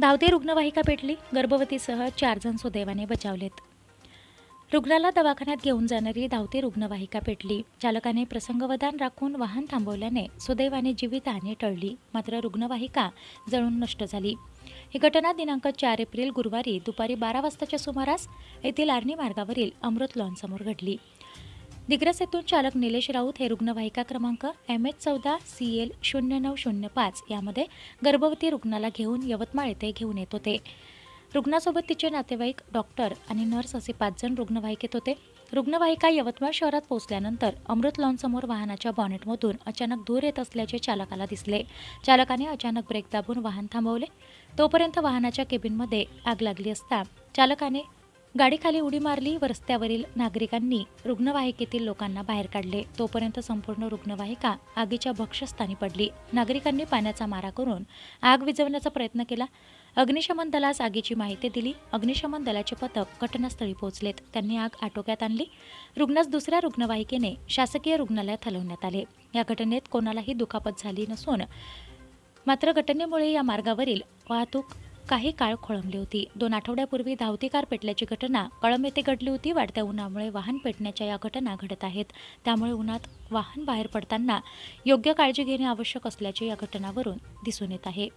धावती रुग्णवाहिका पेटली. गर्भवतीसह चार जण सुदैवाने बचावलेत. रुग्णाला दवाखान्यात घेऊन जाणारी धावती रुग्णवाहिका पेटली. चालकाने प्रसंगवधान राखून वाहन थांबवल्याने सुदैवाने जीवितहानी टळली. मात्र रुग्णवाहिका जळून नष्ट झाली. ही घटना दिनांक चार एप्रिल गुरुवारी दुपारी बारा वाजताच्या सुमारास येथील आर्णी मार्गावरील अमृत लॉनसमोर घडली. दिग्रस येथून चालक निलेश राऊत हे रुग्णवाहिका क्रमांक एम एच चौदा सी एल शून्य नऊ शून्य पाच यामध्ये गर्भवती रुग्णाला घेऊन यवतमाळ येथे घेऊन येत होते. रुग्णासोबत तिचे नातेवाईक डॉक्टर आणि नर्स असे पाच जण रुग्णवाहिकेत होते. रुग्णवाहिका यवतमाळ शहरात पोहोचल्यानंतर अमृत लॉनसमोर वाहनाच्या बॉनेटमधून अचानक धूर येत असल्याचे चालकाला दिसले. चालकाने अचानक ब्रेक दाबून वाहन थांबवले. तोपर्यंत वाहनाच्या केबिनमध्ये आग लागली असता चालकाने गाडीखाली उडी मारली व रस्त्यावरील नागरिकांनी रुग्णवाहिकेतील लोकांना बाहेर काढले. तोपर्यंत संपूर्ण रुग्णवाहिका आगीच्या भक्ष्यस्थानी पडली. नागरिकांनी पाण्याचा मारा करून आग विझवण्याचा प्रयत्न केला. अग्निशमन दलास आगीची माहिती दिली. अग्निशमन दलाचे पथक घटनास्थळी पोहोचलेत. त्यांनी आग आटोक्यात आणली. रुग्णास दुसऱ्या रुग्णवाहिकेने शासकीय रुग्णालयात हलवण्यात आले. या घटनेत कोणालाही दुखापत झाली नसून मात्र घटनेमुळे या मार्गावरील वाहतूक काही काळ खोळंबली होती. दोन आठवड्यापूर्वी धावती कार पेटल्याची घटना कळंब येथे घडली होती. वाढत्या उन्हामुळे वाहन पेटण्याच्या या घटना घडत आहेत. त्यामुळे उन्हात वाहन बाहेर पडताना योग्य काळजी घेणे आवश्यक असल्याचे या घटनावरून दिसून येत आहे.